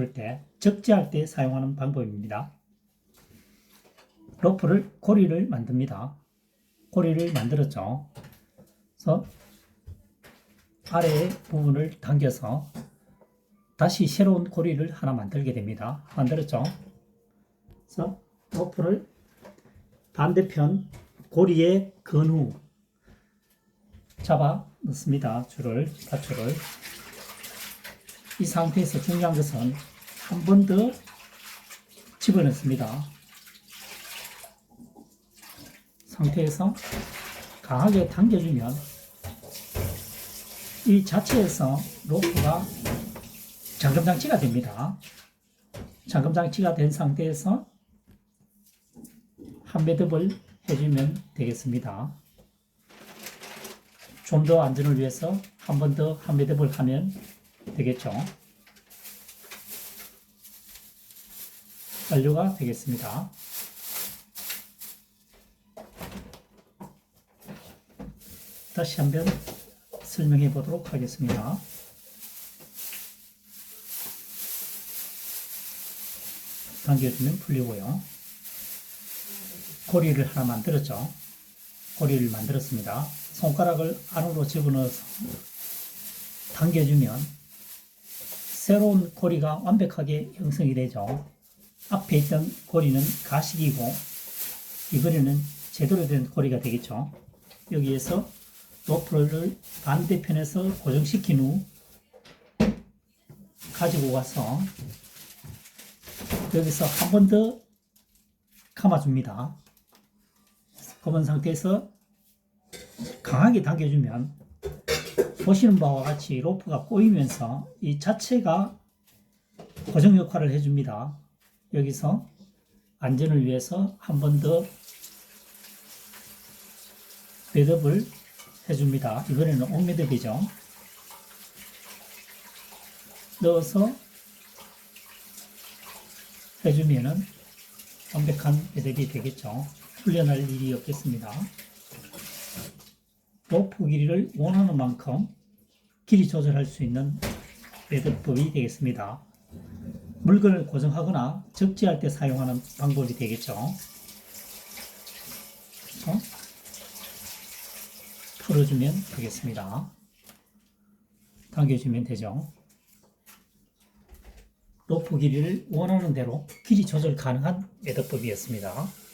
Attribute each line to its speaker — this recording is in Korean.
Speaker 1: 풀 때, 적재할 때 사용하는 방법입니다. 로프를 고리를 만듭니다. 고리를 만들었죠. 그래서 아래 부분을 당겨서 다시 새로운 고리를 하나 만들게 됩니다. 만들었죠. 그래서 로프를 반대편 고리에 건후 잡아 넣습니다. 줄을, 밧줄을. 이 상태에서 중요한 것은 한 번 더 집어넣습니다. 상태에서 강하게 당겨주면 이 자체에서 로프가 잠금장치가 됩니다. 잠금장치가 된 상태에서 한 매듭을 해주면 되겠습니다. 좀 더 안전을 위해서 한 번 더 한 매듭을 하면 되겠죠. 완료가 되겠습니다. 다시 한번 설명해 보도록 하겠습니다. 당겨주면 풀리고요. 고리를 하나 만들었죠. 고리를 만들었습니다. 손가락을 안으로 집어넣어서 당겨주면 새로운 고리가 완벽하게 형성이 되죠. 앞에 있던 고리는 가식이고 이 고리는 제대로 된 고리가 되겠죠. 여기에서 로프를 반대편에서 고정시킨 후 가지고 가서 여기서 한 번 더 감아줍니다. 검은 상태에서 강하게 당겨주면 보시는 바와 같이 로프가 꼬이면서 이 자체가 고정 역할을 해줍니다. 여기서 안전을 위해서 한 번 더 매듭을 해줍니다. 이번에는 옥매듭이죠. 넣어서 해주면은 완벽한 매듭이 되겠죠. 풀려날 일이 없겠습니다. 로프 길이를 원하는 만큼 길이 조절할 수 있는 매듭법이 되겠습니다. 물건을 고정하거나 적재할 때 사용하는 방법이 되겠죠. 그래서 풀어주면 되겠습니다. 당겨주면 되죠. 로프 길이를 원하는 대로 길이 조절 가능한 매듭법이었습니다.